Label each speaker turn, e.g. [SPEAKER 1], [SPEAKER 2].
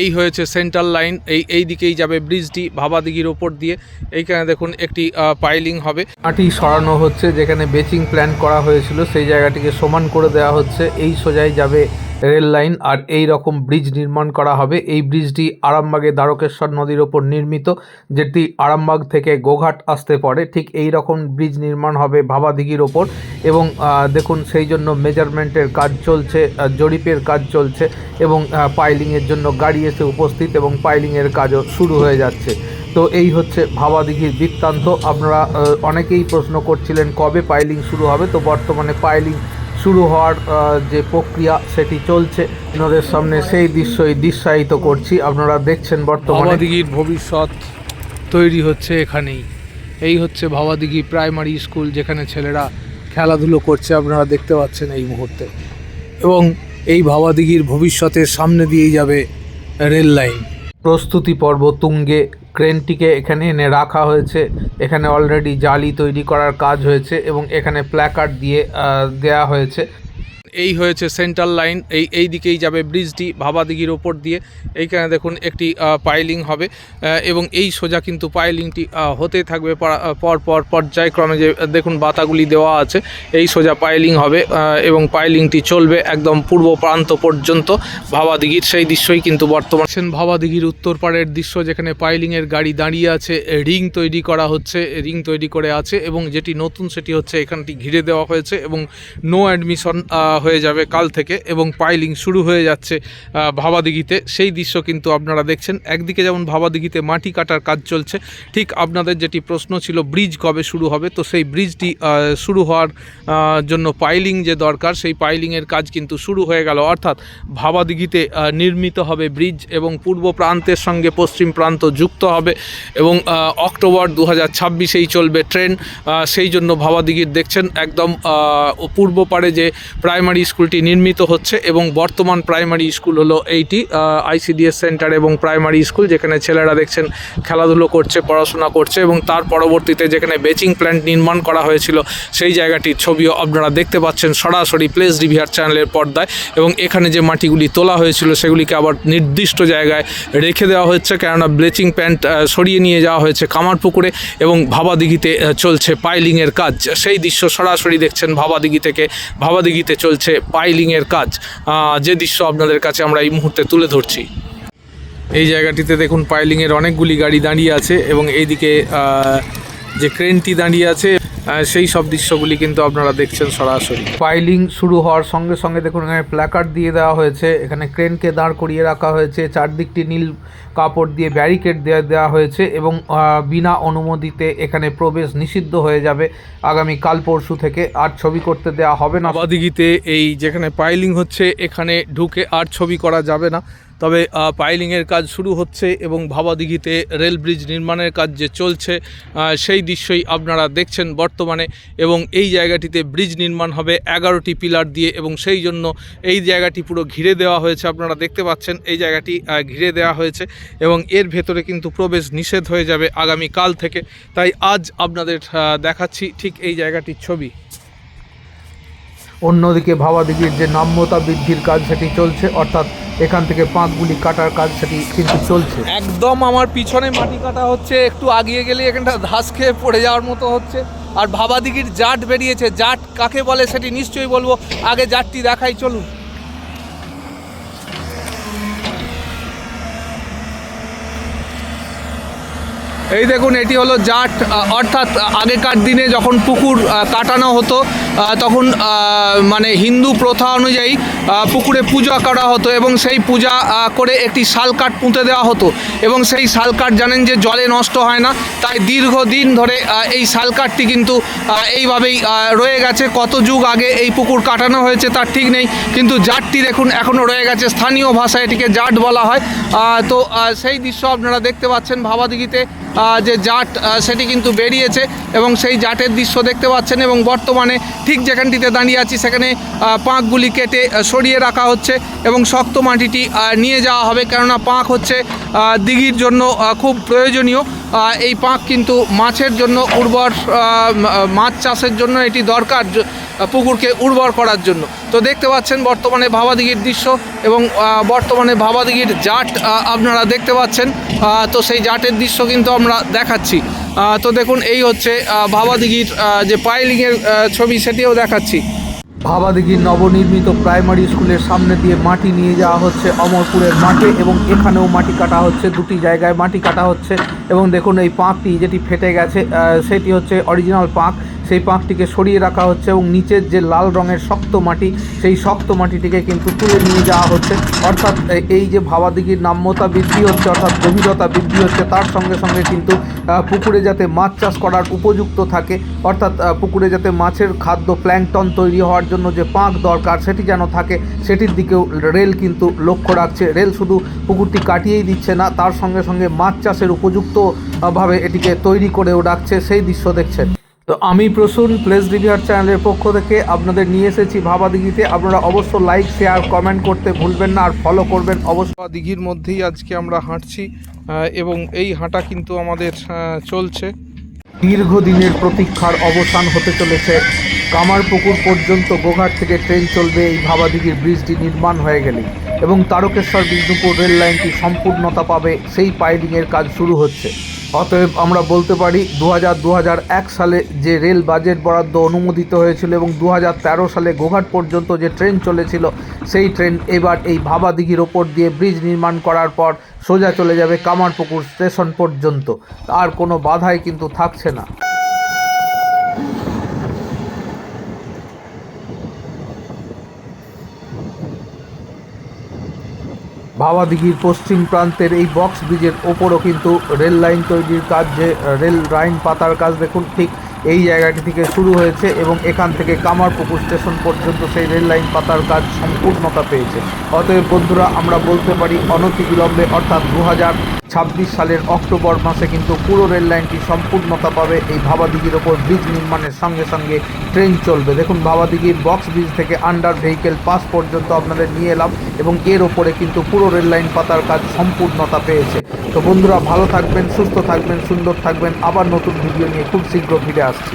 [SPEAKER 1] এই হয়েছে central line, এই এই দিকেই যাবে ব্রিজটি ভাবাদিঘির ওপর দিয়ে। এইখানে দেখুন একটি পাইলিং হবে। মাটি সরানো হচ্ছে, যেখানে বেচিং প্ল্যান করা হয়েছিল, সেই জায়গাটিকে সমান করে দেওয়া হচ্ছে। এই সোজাই যাবে রেল লাইন, আর এই রকম ব্রিজ নির্মাণ করা হবে। এই ব্রিজটি আরামবাগে দ্বারকেশ্বর নদীর ওপর নির্মিত, যেটি আরামবাগ থেকে গোঘাট আসতে পারে। ঠিক এই রকম ব্রিজ নির্মাণ হবে ভাবাদিঘির ওপর, এবং দেখুন সেই জন্য মেজারমেন্টের কাজ চলছে জরিপের কাজ চলছে, এবং পাইলিংয়ের জন্য গাড়ি এসে উপস্থিত এবং পাইলিংয়ের কাজও শুরু হয়ে যাচ্ছে। তো এই হচ্ছে ভাবাদিঘির বৃত্তান্ত। আপনারা অনেকেই প্রশ্ন করছিলেন কবে পাইলিং শুরু হবে। তো বর্তমানে পাইলিং শুরু হওয়ার যে প্রক্রিয়া সেটি চলছে। আপনাদের সামনে সেই দৃশ্যই দৃশ্যায়িত করছি। আপনারা দেখছেন বর্তমানে ভাবাদিঘির ভবিষ্যৎ তৈরি হচ্ছে এখানেই। এই হচ্ছে ভাবাদিঘি প্রাইমারি স্কুল, যেখানে ছেলেরা খেলাধুলো করছে। আপনারা দেখতে পাচ্ছেন এই মুহূর্তে। এবং এই ভাবাদিঘির ভবিষ্যতের সামনে দিয়েই যাবে রেল লাইন। প্রস্তুতি পর্ব তুঙ্গে। ক্রেনটিকে এখানে এনে রাখা হয়েছে। এখানে অলরেডি জালি তৈরি করার কাজ হয়েছে এবং এখানে প্ল্যাকার্ড দিয়ে দেয়া হয়েছে। এই হয়েছে সেন্ট্রাল লাইন, এই এই দিকেই যাবে ব্রিজটি ভাবাদিঘির ওপর দিয়ে। এইখানে দেখুন একটি পাইলিং হবে এবং এই সোজা কিন্তু পাইলিংটি হতে থাকবে পর পর পর্যায়ক্রমে যে, দেখুন বাতাগুলি দেওয়া আছে, এই সোজা পাইলিং হবে এবং পাইলিংটি চলবে একদম পূর্ব প্রান্ত পর্যন্ত ভাবাদিঘির। সেই দৃশ্যই কিন্তু বর্তমান। সেন ভাবাদিঘির উত্তর পাড়ের দৃশ্য, যেখানে পাইলিংয়ের গাড়ি দাঁড়িয়ে আছে রিং তৈরি করা হচ্ছে রিং তৈরি করে আছে, এবং যেটি নতুন সেটি হচ্ছে এখানটি ঘিরে দেওয়া হয়েছে, এবং নো অ্যাডমিশন হয়ে যাবে কাল থেকে এবং পাইলিং শুরু হয়ে যাচ্ছে ভাবাদিঘিতে। সেই দৃশ্য কিন্তু আপনারা দেখছেন। একদিকে যেমন ভাবাদিঘিতে মাটি কাটার কাজ চলছে, ঠিক আপনাদের যেটি প্রশ্ন ছিল ব্রিজ কবে শুরু হবে, তো সেই ব্রিজটি শুরু হওয়ার জন্য পাইলিং যে দরকার, সেই পাইলিংয়ের কাজ কিন্তু শুরু হয়ে গেল। অর্থাৎ ভাবাদিঘিতে নির্মিত হবে ব্রিজ এবং পূর্ব প্রান্তের সঙ্গে পশ্চিম প্রান্ত যুক্ত হবে এবং অক্টোবর দু হাজার ছাব্বিশেই চলবে ট্রেন। সেই জন্য ভাবাদিঘির দেখছেন একদম পূর্ব পারে যে প্রাইমারি স্কুলটি নির্মিত হচ্ছে এবং বর্তমান প্রাইমারি স্কুল হলো এইটি আইসিডিএস সেন্টার এবং প্রাইমারি স্কুল যেখানে ছেলেরা দেখছেন খেলাধুলো করছে, পড়াশোনা করছে এবং তার পরবর্তীতে যেখানে বেচিং প্ল্যান্ট নির্মাণ করা হয়েছিল সেই জায়গাটির ছবিও আপনারা দেখতে পাচ্ছেন সরাসরি প্লেস ডিভিআর চ্যানেলের পর্দায় এবং এখানে যে মাটিগুলি তোলা হয়েছিল সেগুলিকে আবার নির্দিষ্ট জায়গায় রেখে দেওয়া হচ্ছে কেননা ব্লিচিং প্যান্ট সরিয়ে নিয়ে যাওয়া হয়েছে কামারপুকুরে এবং ভাবাদিঘিতে চলছে পাইলিংয়ের কাজ। সেই দৃশ্য সরাসরি দেখছেন ভাবাদিঘি থেকে, ভাবাদিঘিতে চলছে পাইলিংয়ের কাজ। যে দৃশ্য আপনাদের কাছে আমরা এই মুহূর্তে তুলে ধরছি। এই জায়গাটিতে দেখুন, পাইলিংয়ের অনেকগুলি গাড়ি দাঁড়িয়ে আছে এবং এইদিকে যে ক্রেনটি দাঁড়িয়ে আছে সেই সব দৃশ্যগুলি কিন্তু আপনারা দেখছেন সরাসরি। ফাইলিং শুরু হওয়ার সঙ্গে সঙ্গে দেখুন, এখানে প্ল্যাকার্ড দিয়ে দেওয়া হয়েছে, এখানে ক্রেনকে দাঁড় করিয়ে রাখা হয়েছে, চারদিকটি নীল কাপড় দিয়ে ব্যারিকেড দেওয়া দেওয়া হয়েছে এবং বিনা অনুমতিতে এখানে প্রবেশ নিষিদ্ধ হয়ে যাবে। আগামী কাল পরশু থেকে আর ছবি করতে দেওয়া হবে না। বাদিঘিতে এই যেখানে পাইলিং হচ্ছে, এখানে ঢুকে আর ছবি করা যাবে না। তবে পাইলিংয়ের কাজ শুরু হচ্ছে এবং ভাবাদিঘিতে রেল ব্রিজ নির্মাণের কাজ যে চলছে সেই দৃশ্যই আপনারা দেখছেন বর্তমানে এবং এই জায়গাটিতে ব্রিজ নির্মাণ হবে এগারোটি পিলার দিয়ে এবং সেই জন্য এই জায়গাটি পুরো ঘিরে দেওয়া হয়েছে, আপনারা দেখতে পাচ্ছেন এই জায়গাটি ঘিরে দেওয়া হয়েছে এবং এর ভেতরে কিন্তু প্রবেশ নিষেধ হয়ে যাবে আগামী কাল থেকে। তাই আজ আপনাদের দেখাচ্ছি ঠিক এই জায়গাটির ছবি। অন্যদিকে ভাবাদিঘির যে নাম্যতা বৃদ্ধির কাজ সেটি চলছে, অর্থাৎ এখান থেকে পাঁকগুলি কাটার কাজ সেটি কিন্তু চলছে। একদম আমার পিছনে মাটি কাটা হচ্ছে, একটু আগিয়ে গেলে এখানটা ধাস খেয়ে পড়ে যাওয়ার মতো হচ্ছে। আর ভাবাদিঘির জাট বেরিয়েছে, জাট কাকে বলে সেটি নিশ্চয়ই বলব, আগে জাটটি দেখাই, চলুন। এই দেখুন এটি হলো জাট অর্থাৎ আগেকার দিনে যখন পুকুর কাটানো হতো তখন মানে হিন্দু প্রথা অনুযায়ী পুকুরে পূজা করা হতো এবং সেই পূজা করে একটি শালকাঠ পুঁতে দেওয়া হতো এবং সেই শালকাঠ জানেন যে জলে নষ্ট হয় না তাই দীর্ঘদিন ধরে এই শালকাঠটি কিন্তু এইভাবেই রয়ে গেছে। কত যুগ আগে এই পুকুর কাটানো হয়েছে তার ঠিক নেই কিন্তু জাটটি দেখুন এখনও রয়ে গেছে। স্থানীয় ভাষায় এটিকে জাট বলা হয়। তো সেই দৃশ্য আপনারা দেখতে পাচ্ছেন ভাবাদিঘিতে। আহ, যে জাট সেটি কিন্তু বেরিয়েছে এবং সেই জাটের দৃশ্য দেখতে পাচ্ছেন এবং বর্তমানে ঠিক যেখানটিতে দাঁড়িয়ে আছি, সেখানে পাঁকগুলি কেটে সরিয়ে রাখা হচ্ছে এবং শক্ত মাটিটি নিয়ে যাওয়া হবে। কেননা পাঁক হচ্ছে দিঘির জন্য খুব প্রয়োজনীয়।
[SPEAKER 2] এই পাঁক কিন্তু মাছের জন্য উর্বর মাছ চাষের জন্য এটি দরকার পুকুরকে উর্বর করার জন্য। তো দেখতে পাচ্ছেন বর্তমানে ভাবাদিঘির দৃশ্য এবং বর্তমানে ভাবাদিঘির জাট আপনারা দেখতে পাচ্ছেন। তো সেই জাটের দৃশ্য কিন্তু আমরা দেখাচ্ছি। তো দেখুন, এই হচ্ছে ভাবাদিঘির যে পাইলিংয়ের ছবি, সেটিও দেখাচ্ছি। ভাবাদিঘির নবনির্মিত প্রাইমারি স্কুলের সামনে দিয়ে মাটি নিয়ে যাওয়া হচ্ছে অমরপুরের মাঠে এবং এখানেও মাটি কাটা হচ্ছে, দুটি জায়গায় মাটি কাটা হচ্ছে। এবং দেখুন এই পাঁকটি যেটি ফেটে গেছে সেটি হচ্ছে অরিজিনাল পাঁক। সেই পাঁকটিকে সরিয়ে রাখা হচ্ছে এবং নিচের যে লাল রঙের শক্ত মাটি সেই শক্ত মাটিটিকে কিন্তু তুলে নিয়ে যাওয়া হচ্ছে। অর্থাৎ এই যে ভাবাদিঘির নাম্যতা বৃদ্ধি হচ্ছে অর্থাৎ গভীরতা বৃদ্ধি হচ্ছে তার সঙ্গে সঙ্গে কিন্তু পুকুরে যাতে মাছ চাষ করার উপযুক্ত থাকে অর্থাৎ পুকুরে যাতে মাছের খাদ্য প্ল্যাংটন তৈরি হওয়ার জন্য যে পাঁক দরকার সেটি যেন থাকে সেটির দিকেও রেল কিন্তু লক্ষ্য রাখছে। রেল শুধু পুকুরটি কাটিয়েই দিচ্ছে না তার সঙ্গে সঙ্গে মাছ চাষের উপযুক্ত আহ, ভাবে এটিকে তৈরি করেও রাখছে সেই দৃশ্য দেখছেন। তো আমি প্রসূন প্লেস রিভিউয়ার চ্যানেলের পক্ষ থেকে আপনাদের নিয়ে এসেছি ভাবা দিঘিতে আপনারা অবশ্য লাইক, শেয়ার, কমেন্ট করতে ভুলবেন না আর ফলো করবেন অবশ্য দিঘির মধ্যেই আজকে আমরা হাঁটছি এবং এই হাঁটা কিন্তু আমাদের চলছে। দীর্ঘদিনের প্রতীক্ষার অবসান হতে চলেছে। কামারপুকুর পর্যন্ত গোঘাট থেকে ট্রেন চলবে এই ভাবাদিঘির ব্রিজটি নির্মাণ হয়ে গেলেই এবং তারকেশ্বর বিষ্ণুপুর রেল লাইনটি সম্পূর্ণতা পাবে সেই পাইলিংয়ের কাজ শুরু হচ্ছে। অতএব আমরা বলতে পারি দু হাজার সালে যে রেল বাজেট বরাদ্দ অনুমোদিত হয়েছিল এবং দু হাজার তেরো সালে গোঘাট পর্যন্ত যে ট্রেন চলেছিল, সেই ট্রেন এবার এই ভাবাদিঘির ওপর দিয়ে ব্রিজ নির্মাণ করার পর সোজা চলে যাবে কামারপুকুর স্টেশন পর্যন্ত। আর কোনো বাধাই কিন্তু থাকছে না। ভাবাদিঘির পশ্চিম প্রান্তের এই বক্স ব্রিজের ওপরও কিন্তু রেল লাইন তৈরির কাজ যে, রেল লাইন পাতার কাজ দেখুন, ঠিক এই জায়গাটি থেকে শুরু হয়েছে এবং এখান থেকে কামারপুকুর স্টেশন পর্যন্ত সেই রেল লাইন পাতার কাজ সম্পূর্ণতা পেয়েছে। অতএব বন্ধুরা, আমরা বলতে পারি অনতিবিলম্বে, অর্থাৎ দু ছাব্বিশ সালের অক্টোবর মাসে কিন্তু পুরো রেল লাইনটি সম্পূর্ণতা পাবে। এই ভাবাদিঘির ওপর ব্রিজ নির্মাণের সঙ্গে সঙ্গে ট্রেন চলবে। দেখুন, ভাবাদিঘির বক্স ব্রিজ থেকে আন্ডার ভেহিকেল পাস পর্যন্ত আপনাদের নিয়ে এলাম এবং এর ওপরে কিন্তু পুরো রেল লাইন পাতার কাজ সম্পূর্ণতা পেয়েছে। তো বন্ধুরা ভালো থাকবেন, সুস্থ থাকবেন, সুন্দর থাকবেন। আবার নতুন ভিডিও নিয়ে খুব শীঘ্র ফিরে আসছি।